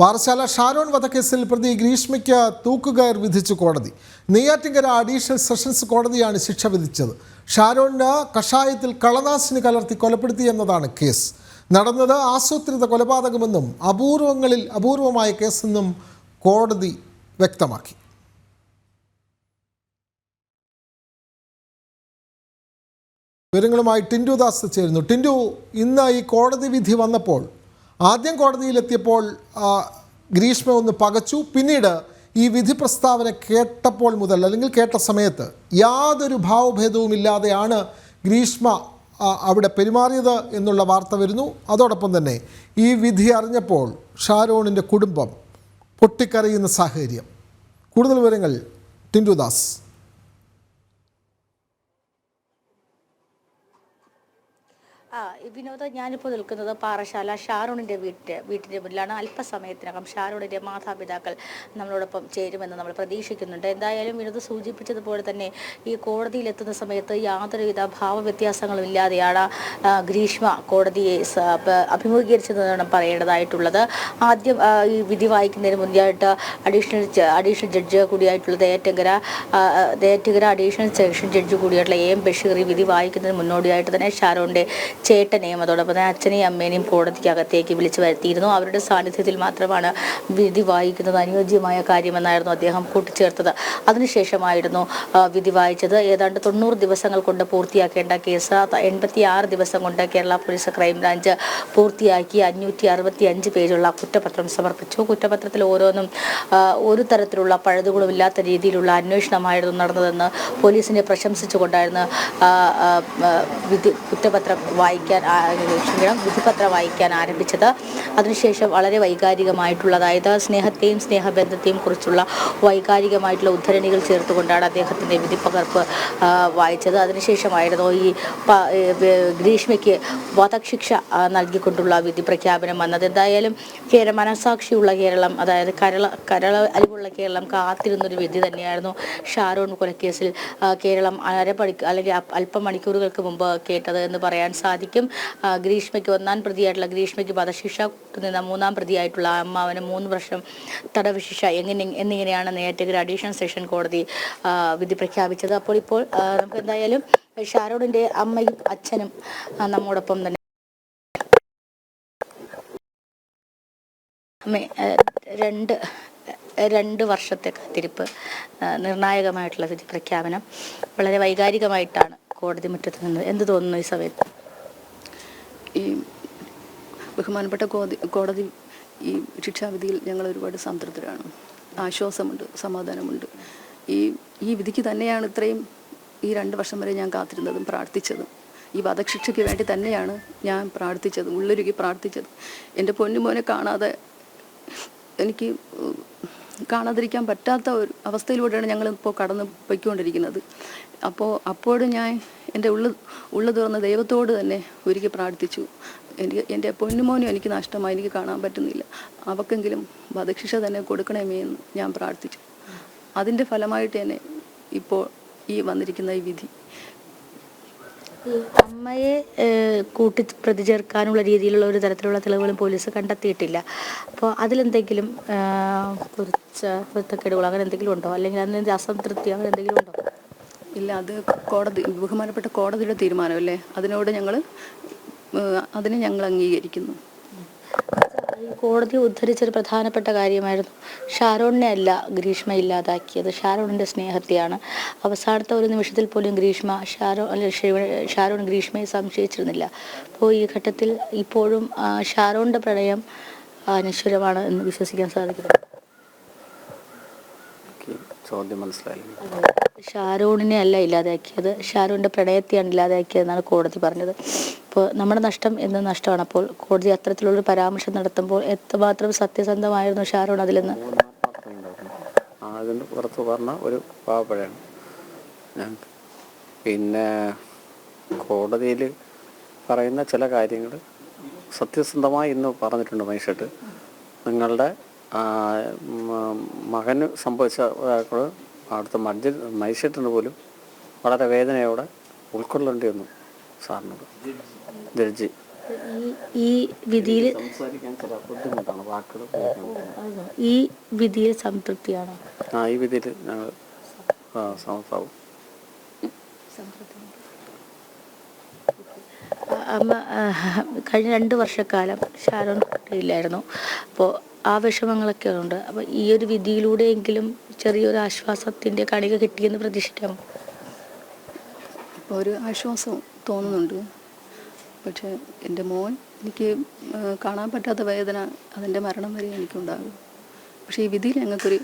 പാറശാല ഷാരോൺ വധക്കേസിൽ പ്രതി ഗ്രീഷ്മയ്ക്ക് തൂക്കുകയർ വിധിച്ചു കോടതി. നെയ്യാറ്റിങ്കര അഡീഷണൽ സെഷൻസ് കോടതിയാണ് ശിക്ഷ വിധിച്ചത്. ഷാരോണിന് കഷായത്തിൽ കളനാശിനി കലർത്തി കൊലപ്പെടുത്തി എന്നതാണ് കേസ്. നടന്നത് ആസൂത്രിത കൊലപാതകമെന്നും അപൂർവങ്ങളിൽ അപൂർവമായ കേസെന്നും കോടതി വ്യക്തമാക്കി. വിവരങ്ങളുമായി ടിൻഡു ദാസ് ചേരുന്നു. ടിൻഡു ഇന്ന് ഈ കോടതി വിധി വന്നപ്പോൾ ആദ്യം കോടതിയിലെത്തിയപ്പോൾ ഗ്രീഷ്മ ഒന്ന് പകച്ചു. പിന്നീട് ഈ വിധി പ്രസ്താവന കേട്ടപ്പോൾ മുതൽ അല്ലെങ്കിൽ കേട്ട സമയത്ത് യാതൊരു ഭാവഭേദവും ഇല്ലാതെയാണ് ഗ്രീഷ്മ അവിടെ പെരുമാറിയത് എന്നുള്ള വാർത്ത വരുന്നു. അതോടൊപ്പം തന്നെ ഈ വിധി അറിഞ്ഞപ്പോൾ ഷാരോണിന്റെ കുടുംബം പൊട്ടിക്കരയുന്ന സാഹചര്യം. കൂടുതൽ വിവരങ്ങൾ ടിൻഡു ആ വിനോദ ഞാനിപ്പോൾ നിൽക്കുന്നത് പാറശാല ഷാറൂണിന്റെ വീട്ടിൽ വീട്ടിന്റെ മുന്നിലാണ്. അല്പസമയത്തിനകം ഷാറൂണിന്റെ മാതാപിതാക്കൾ നമ്മളോടൊപ്പം ചേരുമെന്ന് നമ്മൾ പ്രതീക്ഷിക്കുന്നുണ്ട്. എന്തായാലും വിനോദ സൂചിപ്പിച്ചതുപോലെ തന്നെ ഈ കോടതിയിലെത്തുന്ന സമയത്ത് യാതൊരുവിധ ഭാവവ്യത്യാസങ്ങളും ഇല്ലാതെയാണ് ഗ്രീഷ്മ കോടതിയെ അഭിമുഖീകരിച്ചതെന്നാണ് പറയേണ്ടതായിട്ടുള്ളത്. ആദ്യം ഈ വിധി വായിക്കുന്നതിന് മുന്നേയായിട്ട് അഡീഷണൽ അഡീഷണൽ ജഡ്ജ് കൂടിയായിട്ടുള്ള ദേറ്റങ്കര ദേറ്റങ്കര അഡീഷണൽ സെഷൻ ജഡ്ജ് കൂടിയായിട്ടുള്ള എ എം ബഷീർ വിധി വായിക്കുന്നതിന് മുന്നോടിയായിട്ട് തന്നെ ഷാരോണിന്റെ ചേട്ടനെയും അതോടൊപ്പം തന്നെ അച്ഛനെയും അമ്മേനെയും കോടതിക്കകത്തേക്ക് വിളിച്ചു വരുത്തിയിരുന്നു. അവരുടെ സാന്നിധ്യത്തിൽ മാത്രമാണ് വിധി വായിക്കുന്നത്. അനുയോജ്യമായ കാര്യമെന്നായിരുന്നു അദ്ദേഹം കൂട്ടിച്ചേർത്തത്. അതിനുശേഷമായിരുന്നു വിധി വായിച്ചത്. ഏതാണ്ട് തൊണ്ണൂറ് ദിവസങ്ങൾ കൊണ്ട് പൂർത്തിയാക്കേണ്ട കേസ് എൺപത്തി ആറ് ദിവസം കൊണ്ട് കേരള പോലീസ് ക്രൈംബ്രാഞ്ച് പൂർത്തിയാക്കി അഞ്ഞൂറ്റി അറുപത്തി അഞ്ച് പേജുള്ള കുറ്റപത്രം സമർപ്പിച്ചു. കുറ്റപത്രത്തിൽ ഓരോന്നും ഒരു തരത്തിലുള്ള പഴുതുകളും ഇല്ലാത്ത രീതിയിലുള്ള അന്വേഷണമായിരുന്നു നടന്നതെന്ന് പോലീസിനെ പ്രശംസിച്ചുകൊണ്ടായിരുന്നു വിധി കുറ്റപത്രം വായിക്കാൻ ക്ഷമിക്കണം വിധിപത്രം വായിക്കാൻ ആരംഭിച്ചത്. അതിനുശേഷം വളരെ വൈകാരികമായിട്ടുള്ള അതായത് സ്നേഹത്തെയും സ്നേഹബന്ധത്തെയും കുറിച്ചുള്ള വൈകാരികമായിട്ടുള്ള ഉദ്ധരണികൾ ചേർത്തുകൊണ്ടാണ് അദ്ദേഹത്തിന്റെ വിധിപ്പകർപ്പ് വായിച്ചത്. അതിനുശേഷമായിരുന്നു ഈ ഗ്രീഷ്മയ്ക്ക് വധശിക്ഷ നൽകിക്കൊണ്ടുള്ള വിധി പ്രഖ്യാപനം വന്നത്. എന്തായാലും കേരള മനസാക്ഷിയുള്ള കേരളം അതായത് കരള കരള അരിവുള്ള കേരളം കാത്തിരുന്നൊരു വിധി തന്നെയായിരുന്നു ഷാരോൺ കൊലക്കേസിൽ കേരളം അരമണിക്കൂർ അല്ലെങ്കിൽ അല്പം മണിക്കൂറുകൾക്ക് മുമ്പ് കേട്ടത് എന്ന് പറയാൻ സാധിക്കും. ആ, ഗ്രീഷ്മയ്ക്ക് ഒന്നാം പ്രതിയായിട്ടുള്ള ഗ്രീഷ്മയ്ക്ക് വധശിക്ഷ നിന്ന മൂന്നാം പ്രതിയായിട്ടുള്ള അമ്മാവന് മൂന്ന് വർഷം തടവ് ശിക്ഷ എങ്ങനെ എന്നിങ്ങനെയാണ് നേറ്റകര അഡീഷണൽ സെഷൻ കോടതി വിധി പ്രഖ്യാപിച്ചത്. അപ്പോൾ ഇപ്പോൾ നമുക്ക് എന്തായാലും ഷാരോഡിന്റെ അമ്മയും അച്ഛനും നമ്മോടൊപ്പം തന്നെ. രണ്ട് രണ്ട് വർഷത്തെ കാത്തിരിപ്പ് നിർണായകമായിട്ടുള്ള വിധി പ്രഖ്യാപനം വളരെ വൈകാരികമായിട്ടാണ് കോടതി മുറ്റത്ത് നിന്നത്. എന്ത് തോന്നുന്നു ഈ സമയത്ത്? ഈ ബഹുമാനപ്പെട്ട കോതി കോടതി ഈ ശിക്ഷാവിധിയിൽ ഞങ്ങൾ ഒരുപാട് സംതൃപ്തരാണ്. ആശ്വാസമുണ്ട് സമാധാനമുണ്ട്. ഈ ഈ വിധിക്ക് തന്നെയാണ് ഇത്രയും ഈ രണ്ട് വർഷം വരെ ഞാൻ കാത്തിരുന്നതും പ്രാർത്ഥിച്ചതും. ഈ വധശിക്ഷയ്ക്ക് വേണ്ടി തന്നെയാണ് ഞാൻ പ്രാർത്ഥിച്ചതും ഉള്ളൊരുക്കി പ്രാർത്ഥിച്ചത്. എന്റെ പൊന്നുമോനെ കാണാതെ എനിക്ക് കാണാതിരിക്കാൻ പറ്റാത്ത ഒരു അവസ്ഥയിലൂടെയാണ് ഞങ്ങൾ ഇപ്പോൾ കടന്നു പോയിക്കൊണ്ടിരിക്കുന്നത്. അപ്പോൾ അപ്പോഴും ഞാൻ എന്റെ ഉള്ളു ഉള്ളു തുറന്ന ദൈവത്തോട് തന്നെ ഒരുക്കി പ്രാർത്ഥിച്ചു. എനിക്ക് എന്റെ പൊന്നുമോനും എനിക്ക് നഷ്ടമായി എനിക്ക് കാണാൻ പറ്റുന്നില്ല. അവക്കെങ്കിലും വധശിക്ഷ തന്നെ കൊടുക്കണമേ എന്ന് ഞാൻ പ്രാർത്ഥിച്ചു. അതിന്റെ ഫലമായിട്ട് തന്നെ ഇപ്പോൾ ഈ വന്നിരിക്കുന്ന ഈ വിധി. ഈ അമ്മയെ കൂട്ടി പ്രതി ചേർക്കാനുള്ള രീതിയിലുള്ള ഒരു തരത്തിലുള്ള തെളിവുകളും പോലീസ് കണ്ടെത്തിയിട്ടില്ല. അപ്പോൾ അതിലെന്തെങ്കിലും ഏഹ്, പൊരുത്തക്കേടുകൾ അങ്ങനെ എന്തെങ്കിലും ഉണ്ടോ? അല്ലെങ്കിൽ അതിന് അസംതൃപ്തി അങ്ങനെ എന്തെങ്കിലും ഉണ്ടോ? ഇല്ല അത് കോടതി ബഹുമാനപ്പെട്ട കോടതിയുടെ തീരുമാനമല്ലേ? അതിനോട് ഞങ്ങൾ അതിനെ ഞങ്ങൾ അംഗീകരിക്കുന്നു. കോടതി ഉദ്ധരിച്ചൊരു പ്രധാനപ്പെട്ട കാര്യമായിരുന്നു. ഷാരോണിനെ അല്ല ഗ്രീഷ്മ ഇല്ലാതാക്കിയത്. ഷാരോണിന്റെ സ്നേഹത്തെയാണ്. അവസാനത്തെ ഒരു നിമിഷത്തിൽ പോലും ഗ്രീഷ്മ ഷാരോ അല്ലെ ഷാരോൺ ഗ്രീഷ്മയെ സംശയിച്ചിരുന്നില്ല. അപ്പോൾ ഈ ഘട്ടത്തിൽ ഇപ്പോഴും ഷാരോണിന്റെ ഷാരോണിന്റെ പ്രണയം അനശ്വരമാണ് എന്ന് വിശ്വസിക്കാൻ സാധിക്കുന്നത് എനിക്ക് ചോദ്യം മനസ്സിലായി ഷാരോണിനെ അല്ല ഇല്ലാതാക്കിയത്. ഷാരോണിന്റെ പ്രണയത്തെയാണ് ഇല്ലാതാക്കിയതെന്നാണ് കോടതി പറഞ്ഞത്. ഇപ്പോൾ നമ്മുടെ നഷ്ടം എന്ന നഷ്ടമാണ്. അപ്പോൾ കോടതി അത്തരത്തിലുള്ളൊരു പരാമർശം നടത്തുമ്പോൾ എത്രമാത്രം സത്യസന്ധമായിരുന്നു ഷാരോൺ അതിലെന്ന് ഒരു പിന്നെ കോടതിയിൽ പറയുന്ന ചില കാര്യങ്ങൾ സത്യസന്ധമായി ഇന്ന് പറഞ്ഞിട്ടുണ്ട് മനുഷ്യട്ട്. നിങ്ങളുടെ മകന് സംഭവിച്ച അടുത്ത മജ്ജ മൈഷട്ടിന് പോലും വളരെ വേദനയോടെ ഉൾക്കൊള്ളേണ്ടി വന്നു സാറിനോട്. ജഡ്ജി. ഈ വിധിയിൽ. ഈ വിധിയിൽ സംതൃപ്തിയാണോ? ആ ഈ വിധിയിൽ ഞങ്ങൾ സമത്താവും ആ, അമ്മ ആ, കഴിഞ്ഞ രണ്ട് വർഷക്കാലം ഷാരോൺ കുട്ടിയില്ലായിരുന്നു. അപ്പോൾ ആ വിഷമങ്ങളൊക്കെ ഉണ്ട്. അപ്പോൾ ഈ ഒരു വിധിയിലൂടെയെങ്കിലും ചെറിയൊരു ആശ്വാസത്തിന്റെ കണിക കിട്ടിയെന്ന് പ്രതീക്ഷിക്കാമോ? ഇപ്പോൾ ഒരു ആശ്വാസം തോന്നുന്നുണ്ട്. പക്ഷേ എന്റെ മോൻ എനിക്ക് കാണാൻ പറ്റാത്ത വേദന അതിന്റെ മരണം വരെ എനിക്കുണ്ടാകും. പക്ഷേ ഈ വിധിയിൽ ഞങ്ങൾക്കൊരു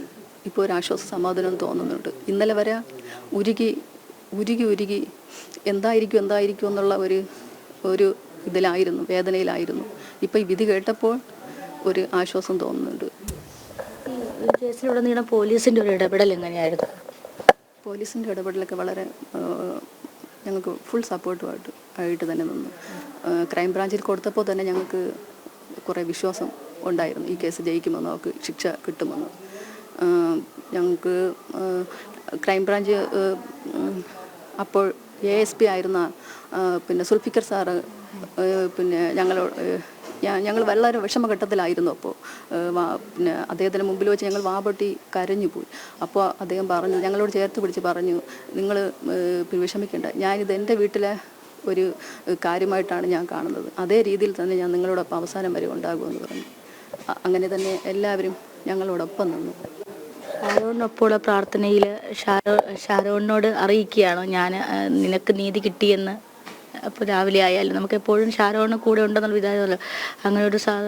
ഇപ്പോൾ ഒരു ആശ്വാസ സമാധാനം തോന്നുന്നുണ്ട്. ഇന്നലെ വരെ ഉരുകി ഉരുകി ഉരുകി എന്തായിരിക്കും എന്തായിരിക്കും എന്നുള്ള ഒരു ഒരു ഇതിലായിരുന്നു വേദനയിലായിരുന്നു. ഇപ്പോൾ ഈ വിധി കേട്ടപ്പോൾ ഒരു ആശ്വാസം തോന്നുന്നുണ്ട്. ഈ കേസിലുടനീളം പോലീസിന്റെ ഒരു ഇടപെടൽ എങ്ങനെയായിരുന്നു? പോലീസിന്റെ ഇടപെടലൊക്കെ വളരെ ഞങ്ങൾക്ക് ഫുൾ സപ്പോർട്ടുമായിട്ട് ആയിട്ട് തന്നെ നിന്നു. ക്രൈം ബ്രാഞ്ചിൽ കൊടുത്തപ്പോൾ തന്നെ ഞങ്ങൾക്ക് കുറേ വിശ്വാസം ഉണ്ടായിരുന്നു. ഈ കേസ് ജയിക്കുമെന്നോ അവർക്ക് ശിക്ഷ കിട്ടുമെന്നോ. ഞങ്ങൾക്ക് ക്രൈം ബ്രാഞ്ച് അപ്പോൾ എ എസ് പി ആയിരുന്ന പിന്നെ സുൽഫിക്കർ സാറ് പിന്നെ ഞങ്ങളോട് ഞങ്ങൾ വളരെ വിഷമഘട്ടത്തിലായിരുന്നു അപ്പോൾ പിന്നെ അദ്ദേഹത്തിന് മുമ്പിൽ വെച്ച് ഞങ്ങൾ വാപൊട്ടി കരഞ്ഞു പോയി. അപ്പോൾ അദ്ദേഹം പറഞ്ഞു ഞങ്ങളോട് ചേർത്ത് പിടിച്ച് പറഞ്ഞു നിങ്ങൾ വിഷമിക്കേണ്ട. ഞാനിത് എന്റെ വീട്ടിലെ ഒരു കാര്യമായിട്ടാണ് ഞാൻ കാണുന്നത്. അതേ രീതിയിൽ തന്നെ ഞാൻ നിങ്ങളോടൊപ്പം അവസാനം വരെ ഉണ്ടാകുമെന്ന് പറഞ്ഞു. അങ്ങനെ തന്നെ എല്ലാവരും ഞങ്ങളോടൊപ്പം നിന്നു. ഷാരോണിനൊപ്പമുള്ള പ്രാർത്ഥനയിൽ ഷാരോ ഷാരോണിനോട് അറിയിക്കുകയാണോ? ഞാൻ നിനക്ക് നീതി കിട്ടിയെന്ന് അപ്പോൾ രാവിലെ ആയാലും നമുക്ക് എപ്പോഴും ഷാരോണ് കൂടെ ഉണ്ടെന്നുള്ള വിചാരമല്ലോ അങ്ങനെ ഒരു സാധ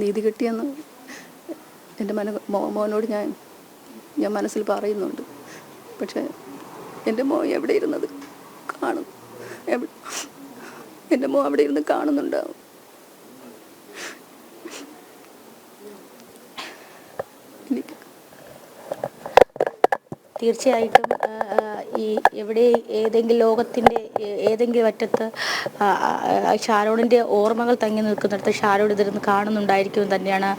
നീതി കിട്ടിയെന്ന് എന്റെ മന മോനോട് ഞാൻ ഞാൻ മനസ്സിൽ പറയുന്നുണ്ട്. പക്ഷേ എന്റെ മോ എവിടെ ഇരുന്നത്? കാണും. എന്റെ മോ അവിടെ ഇരുന്ന് കാണുന്നുണ്ടാവും. തീർച്ചയായിട്ടും ഈ എവിടെ ഏതെങ്കിലും ലോകത്തിന്റെ ഏതെങ്കിലും അറ്റത്ത് ഷാരോണിന്റെ ഓർമ്മകൾ തങ്ങി നിൽക്കുന്നിടത്ത് ഷാരോൺ ഇതിരുന്ന് കാണുന്നുണ്ടായിരിക്കും തന്നെയാണ്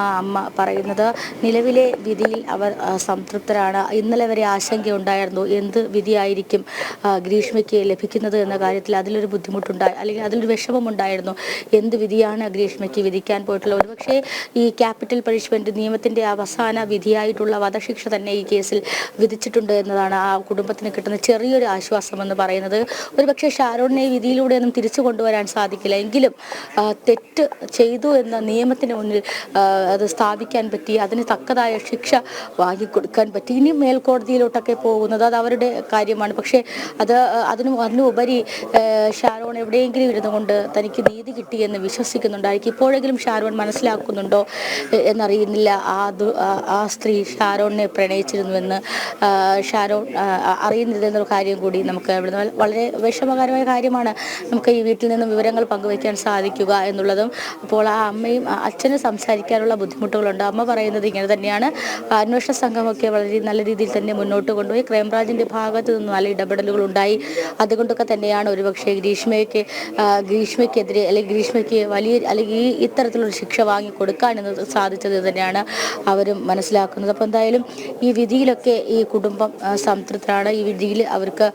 ആ അമ്മ പറയുന്നത്. നിലവിലെ വിധിയിൽ അവർ സംതൃപ്തരാണ്. ഇന്നലെ വരെ ആശങ്കയുണ്ടായിരുന്നു. എന്ത് വിധിയായിരിക്കും ഗ്രീഷ്മയ്ക്ക് ലഭിക്കുന്നത് എന്ന കാര്യത്തിൽ അതിലൊരു ബുദ്ധിമുട്ടുണ്ടായി അല്ലെങ്കിൽ അതിലൊരു വിഷമമുണ്ടായിരുന്നു. എന്ത് വിധിയാണ് ഗ്രീഷ്മയ്ക്ക് വിധിക്കാൻ പോയിട്ടുള്ളത്? ഒരുപക്ഷെ ഈ ക്യാപിറ്റൽ പണിഷ്മെന്റ് നിയമത്തിന്റെ അവസാന വിധിയായിട്ടുള്ള വധശിക്ഷ തന്നെ ഈ കേസിൽ വിധിച്ചിട്ടുണ്ട് എന്നതാണ് ആ കുടുംബത്തിന് കിട്ടുന്ന ചെറിയൊരു ആശ്വാസം എന്ന് പറയുന്നത്. ഒരുപക്ഷെ ഷാരോണിനെ ഈ വിധിയിലൂടെയൊന്നും തിരിച്ചു കൊണ്ടുവരാൻ സാധിക്കില്ല. എങ്കിലും തെറ്റ് ചെയ്തു എന്ന നിയമത്തിന് മുന്നിൽ അത് സ്ഥാപിക്കാൻ പറ്റി അതിന് തക്കതായ ശിക്ഷ വാങ്ങിക്കൊടുക്കാൻ പറ്റി. ഇനി മേൽക്കോടതിയിലോട്ടൊക്കെ പോകുന്നത് അത് അവരുടെ കാര്യമാണ്. പക്ഷേ അത് അതിനു അതിനുപരി ഷാരോൺ എവിടെയെങ്കിലും ഇരുന്നു കൊണ്ട് തനിക്ക് നീതി കിട്ടിയെന്ന് വിശ്വസിക്കുന്നുണ്ടായിരിക്കും. ഇപ്പോഴെങ്കിലും ഷാരോൺ മനസ്സിലാക്കുന്നുണ്ടോ എന്നറിയുന്നില്ല. ആ ആ- സ്ത്രീ ഷാരോണിനെ പ്രണയിച്ചിരുന്നുവെന്ന് ഷാരോൺ അറിയുന്നില്ല അറിയുന്നില്ലെന്നൊരു കാര്യം കൂടി നമുക്ക് ഇവിടെ വളരെ വിഷമകരമായ കാര്യമാണ് നമുക്ക് ഈ വീട്ടിൽ നിന്നും വിവരങ്ങൾ പങ്കുവയ്ക്കാൻ സാധിക്കുക എന്നുള്ളതും. അപ്പോൾ ആ അമ്മയും അച്ഛനും സംസാരിക്കാനുള്ള ബുദ്ധിമുട്ടുകളുണ്ട്. അമ്മ പറയുന്നത് ഇങ്ങനെ തന്നെയാണ്. അന്വേഷണ സംഘമൊക്കെ വളരെ നല്ല രീതിയിൽ തന്നെ മുന്നോട്ട് കൊണ്ടുപോയി. ക്രൈംബ്രാഞ്ചിന്റെ ഭാഗത്ത് നിന്ന് നല്ല ഇടപെടലുകൾ ഉണ്ടായി. അതുകൊണ്ടൊക്കെ തന്നെയാണ് ഒരുപക്ഷെ ഗ്രീഷ്മയ്ക്ക് ഗ്രീഷ്മയ്ക്കെതിരെ അല്ലെങ്കിൽ ഗ്രീഷ്മയ്ക്ക് വലിയ അല്ലെങ്കിൽ ഈ ഇത്തരത്തിലൊരു ശിക്ഷ വാങ്ങി കൊടുക്കാൻ എന്ന് സാധിച്ചത് തന്നെയാണ് അവരും മനസ്സിലാക്കുന്നത്. അപ്പോൾ എന്തായാലും ഈ വിധിയിലൊക്കെ ഈ കുടുംബം സംതൃപ്തരാണ്. ഈ വിധിയിൽ അവർക്ക്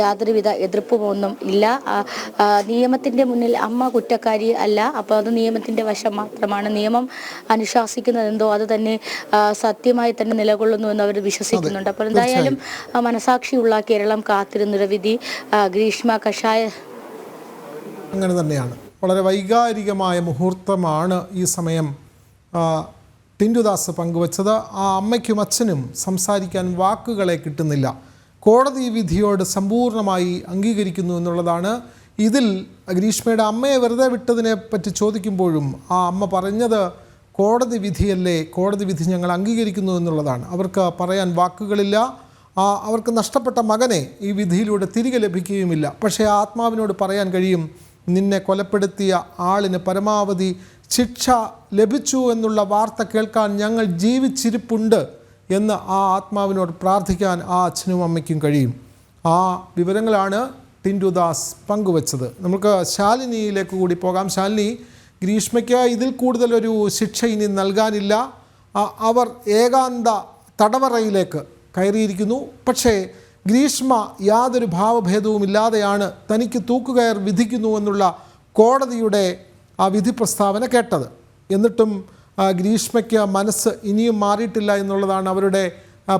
യാതൊരുവിധ എതിർപ്പുമൊന്നും ഇല്ല. നിയമത്തിന്റെ മുന്നിൽ അമ്മ കുറ്റക്കാരി അല്ല. അപ്പോൾ അത് നിയമത്തിന്റെ വശം മാത്രമാണ്. നിയമം അനുശാസിക്കുന്നതെന്തോ അത് തന്നെ സത്യമായി തന്നെ നിലകൊള്ളുന്നു എന്ന് അവർ വിശ്വസിക്കുന്നുണ്ട്. അപ്പോൾ എന്തായാലും മനസാക്ഷിയുള്ള കേരളം കാത്തിരുന്നൊരു വിധി ഗ്രീഷ്മ കഷായ അങ്ങനെ തന്നെയാണ്. വളരെ വൈകാരികമായ മുഹൂർത്തമാണ് ഈ സമയം ടിൻഡുദാസ് പങ്കുവച്ചത്. ആ അമ്മയ്ക്കും അച്ഛനും സംസാരിക്കാൻ വാക്കുകളെ കിട്ടുന്നില്ല. കോടതി വിധിയോട് സമ്പൂർണമായി അംഗീകരിക്കുന്നു എന്നുള്ളതാണ്. ഇതിൽ ഗ്രീഷ്മയുടെ അമ്മയെ വെറുതെ വിട്ടതിനെ പറ്റി ചോദിക്കുമ്പോഴും ആ അമ്മ പറഞ്ഞത് കോടതി വിധിയല്ലേ കോടതി വിധി ഞങ്ങൾ അംഗീകരിക്കുന്നു എന്നുള്ളതാണ്. അവർക്ക് പറയാൻ വാക്കുകളില്ല. അവർക്ക് നഷ്ടപ്പെട്ട മകനെ ഈ വിധിയിലൂടെ തിരികെ ലഭിക്കുകയുമില്ല. പക്ഷേ ആത്മാവിനോട് പറയാൻ കഴിയും നിന്നെ കൊലപ്പെടുത്തിയ ആളിന് പരമാവധി ശിക്ഷ ലഭിച്ചു എന്നുള്ള വാർത്ത കേൾക്കാൻ ഞങ്ങൾ ജീവിച്ചിരിപ്പുണ്ട്. എന്ന് ആ ആത്മാവിനോട് പ്രാർത്ഥിക്കാൻ ആ അച്ഛനും അമ്മയ്ക്കും കഴിയും. ആ വിവരങ്ങളാണ് ടിൻഡുദാസ് പങ്കുവച്ചത്. നമുക്ക് ശാലിനിയിലേക്ക് കൂടി പോകാം. ശാലിനി ഗ്രീഷ്മയ്ക്ക് ഇതിൽ കൂടുതലൊരു ശിക്ഷ ഇനി നൽകാനില്ല. അവർ ഏകാന്ത തടവറയിലേക്ക് കയറിയിരിക്കുന്നു. പക്ഷേ ഗ്രീഷ്മ യാതൊരു ഭാവഭേദവുമില്ലാതെയാണ് തനിക്ക് തൂക്കുകയർ വിധിക്കുന്നു എന്നുള്ള കോടതിയുടെ ആ വിധി പ്രസ്താവന കേട്ടത്. എന്നിട്ടും ഗ്രീഷ്മയ്ക്ക് മനസ്സ് ഇനിയും മാറിയിട്ടില്ല എന്നുള്ളതാണ് അവരുടെ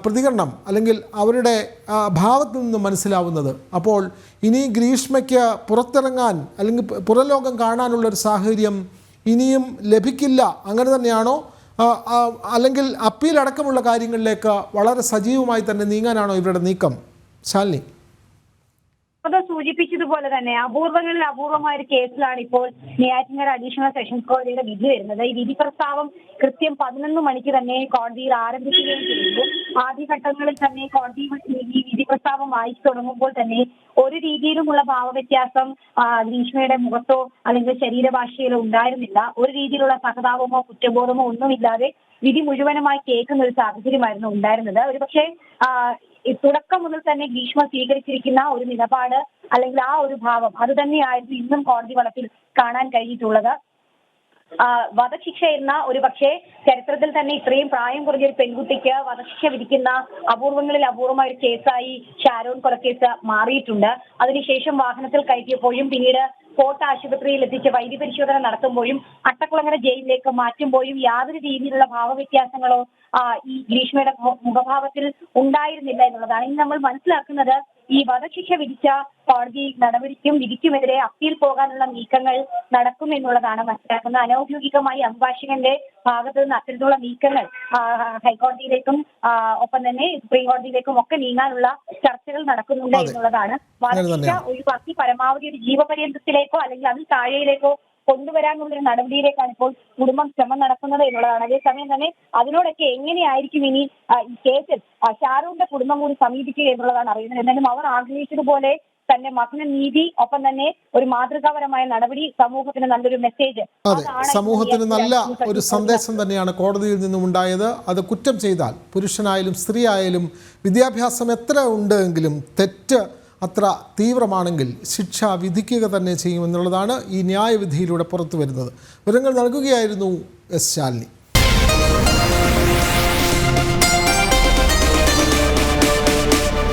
പ്രതികരണം അല്ലെങ്കിൽ അവരുടെ ഭാവത്തിൽ നിന്ന് മനസ്സിലാവുന്നത്. അപ്പോൾ ഇനി ഗ്രീഷ്മയ്ക്ക് പുറത്തിറങ്ങാൻ അല്ലെങ്കിൽ പുറലോകം കാണാനുള്ളൊരു സാഹചര്യം ഇനിയും ലഭിക്കില്ല. അങ്ങനെ തന്നെയാണോ? അല്ലെങ്കിൽ അപ്പീൽ അടക്കമുള്ള കാര്യങ്ങളിലേക്ക് വളരെ സജീവമായി തന്നെ നീങ്ങാനാണോ ഇവരുടെ നീക്കം? ശാലിനി. അത് സൂചിപ്പിച്ചതുപോലെ തന്നെ അപൂർവങ്ങളിൽ അപൂർവമായ ഒരു കേസിലാണ് ഇപ്പോൾ നെയ്യാറ്റിൻകര അഡീഷണൽ സെഷൻസ് കോടതിയുടെ വിധി വരുന്നത്. ഈ വിധി പ്രസ്താവം കൃത്യം പതിനൊന്ന് മണിക്ക് തന്നെ കോടതിയിൽ ആരംഭിക്കുകയും ചെയ്തു. ആദ്യഘട്ടങ്ങളിൽ തന്നെ കോടതി ഈ വിധി പ്രസ്താവം വായിച്ചു തുടങ്ങുമ്പോൾ തന്നെ ഒരു രീതിയിലുമുള്ള ഭാവവ്യത്യാസം ഗ്രീഷ്മയുടെ മുഖത്തോ അല്ലെങ്കിൽ ശരീരഭാഷയിലോ ഉണ്ടായിരുന്നില്ല. ഒരു രീതിയിലുള്ള സഹതാപമോ കുറ്റബോധമോ ഒന്നുമില്ലാതെ വിധി മുഴുവനുമായി കേൾക്കുന്ന ഒരു സാഹചര്യമായിരുന്നു ഉണ്ടായിരുന്നത്. ഒരുപക്ഷെ തുടക്കം മുതൽ തന്നെ ഭീഷ്മ സ്വീകരിച്ചിരിക്കുന്ന ഒരു നിലപാട് അല്ലെങ്കിൽ ആ ഒരു ഭാവം അത് തന്നെയായിരുന്നു ഇന്നും കോടതി വളപ്പിൽ കാണാൻ കഴിഞ്ഞിട്ടുള്ളത്. ആ, വധശിക്ഷ എന്ന ഒരു പക്ഷേ ചരിത്രത്തിൽ തന്നെ ഇത്രയും പ്രായം കുറഞ്ഞ ഒരു പെൺകുട്ടിക്ക് വധശിക്ഷ വിധിക്കുന്ന അപൂർവങ്ങളിൽ അപൂർവമായ ഒരു കേസായി ഷാരോൺ കൊലക്കേസ് മാറിയിട്ടുണ്ട്. അതിനുശേഷം വാഹനത്തിൽ കയറ്റിയപ്പോഴും പിന്നീട് കോട്ട ആശുപത്രിയിൽ എത്തിച്ച് വൈദ്യ പരിശോധന നടത്തുമ്പോഴും അട്ടക്കുളങ്ങര ജയിലിലേക്ക് മാറ്റുമ്പോഴും യാതൊരു രീതിയിലുള്ള ഭാവവ്യത്യാസങ്ങളോ ഈ ഗ്രീഷ്മയുടെ മുഖഭാവത്തിൽ ഉണ്ടായിരുന്നില്ല എന്നുള്ളതാണ്. ഇനി നമ്മൾ മനസ്സിലാക്കുന്നത് ഈ വധശിക്ഷ വിധിച്ച കോടതി നടപടിക്കും വിധിക്കുമെതിരെ അപ്പീൽ പോകാനുള്ള നീക്കങ്ങൾ നടക്കും എന്നുള്ളതാണ് മനസ്സിലാക്കുന്നത് അനൌദ്യോഗികമായി അഭിഭാഷകന്റെ ഭാഗത്ത് നിന്ന് അത്തരത്തിലുള്ള നീക്കങ്ങൾ ഹൈക്കോടതിയിലേക്കും ഒപ്പം തന്നെ സുപ്രീം കോടതിയിലേക്കും ഒക്കെ നീങ്ങാനുള്ള ചർച്ചകൾ നടക്കുന്നുണ്ട്. എന്നുള്ളതാണ് വധശിക്ഷ. ഒഴിവാക്കി പരമാവധി ഒരു ജീവപര്യന്തത്തിലേക്കോ അല്ലെങ്കിൽ അതിൽ താഴെയിലേക്കോ കൊണ്ടുവരാനുള്ള ഒരു നടപടിയിലേക്കാണ് ഇപ്പോൾ കുടുംബം ശ്രമം നടക്കുന്നത് എന്നുള്ളതാണ്. അതേസമയം തന്നെ അതിനോടൊക്കെ എങ്ങനെയായിരിക്കും ഇനി ഈ കേസിൽ ഷാരൂഖിന്റെ കുടുംബം കൂടി സമീപിക്കുക എന്നുള്ളതാണ് അറിയുന്നത്. എന്നാലും അവർ ആഗ്രഹിച്ചതുപോലെ തന്റെ മകന നീതി ഒപ്പം തന്നെ ഒരു മാതൃകാപരമായ നടപടി സമൂഹത്തിന് നല്ലൊരു മെസ്സേജ് അതെ സമൂഹത്തിന് നല്ല ഒരു സന്ദേശം തന്നെയാണ് കോടതിയിൽ നിന്നും ഉണ്ടായത്. അത് കുറ്റം ചെയ്താൽ പുരുഷനായാലും സ്ത്രീ ആയാലും വിദ്യാഭ്യാസം എത്ര ഉണ്ട് എങ്കിലും തെറ്റ് അത്ര തീവ്രമാണെങ്കിൽ ശിക്ഷ വിധിക്കുക തന്നെ ചെയ്യുമെന്നുള്ളതാണ് ഈ ന്യായവിധിയിലൂടെ പുറത്തു വരുന്നത്. വിവരങ്ങൾ നൽകുകയായിരുന്നു എസ് ശാലിനി.